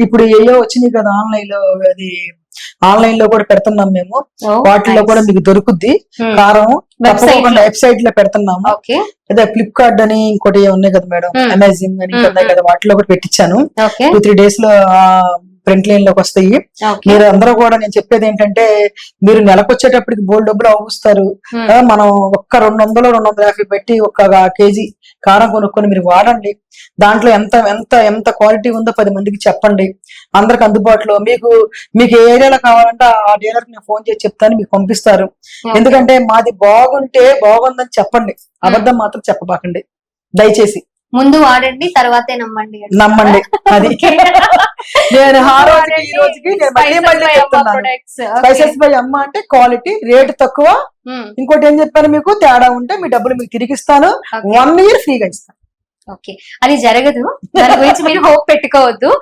ఇప్పుడు ఏయో వచ్చినాయి కదా ఆన్లైన్లో అది ఆన్లైన్లో కూడా పెడుతున్నాం మేము వాటిల్లో కూడా మీకు దొరుకుద్ది Hmm. కారం తప్పకుండా. వెబ్సైట్లో పెడుతున్నాము ఓకే అదే ఫ్లిప్కార్ట్ అని ఇంకోటి ఉన్నాయి కదా మేడం Hmm. అమెజాన్ అని ఇంకా ఉన్నాయి Hmm. కదా వాటిలో కూడా పెట్టించాను టూ త్రీ డేస్లో ప్రింట్ లైన్లోకి వస్తాయి. మీరు అందరూ కూడా నేను చెప్పేది ఏంటంటే మీరు నెలకొచ్చేటప్పటికి బోల్ డబ్బులు అవుస్తారు మనం ఒక్క రెండు వందలు రెండు వందల యాభై పెట్టి ఒక్క కేజీ కారం కొనుక్కొని మీరు వాడండి. దాంట్లో ఎంత ఎంత ఎంత క్వాలిటీ ఉందో పది మందికి చెప్పండి. అందరికి అందుబాటులో మీకు మీకు ఏ ఏరియాలో కావాలంటే ఆ డీలర్ నేను ఫోన్ చేసి చెప్తాను మీకు పంపిస్తారు. ఎందుకంటే మాది బాగుంటే బాగుందని చెప్పండి. అబద్ధం మాత్రం చెప్పబాకండి. దయచేసి. ముందు వాడండి తర్వాతే నమ్మండి నమ్మండి. అది. నేను ఈ. రోజుకి నేను మళ్ళీ మళ్ళీ చెప్తున్నాను. స్పైసెస్ బై అమ్మ అంటే క్వాలిటీ రేట్ తక్కువ. Hmm. ఇంకోటి ఏం చెప్పాను మీకు? తేడా ఉంటే మీ డబ్బులు మీకు తిరిగి ఇస్తాను. Okay. వన్ ఇయర్ ఫ్రీగా ఇస్తాను. ఓకే అది జరగదు. దాని గురించి మీరు హోప్ పెట్టుకోవద్దు.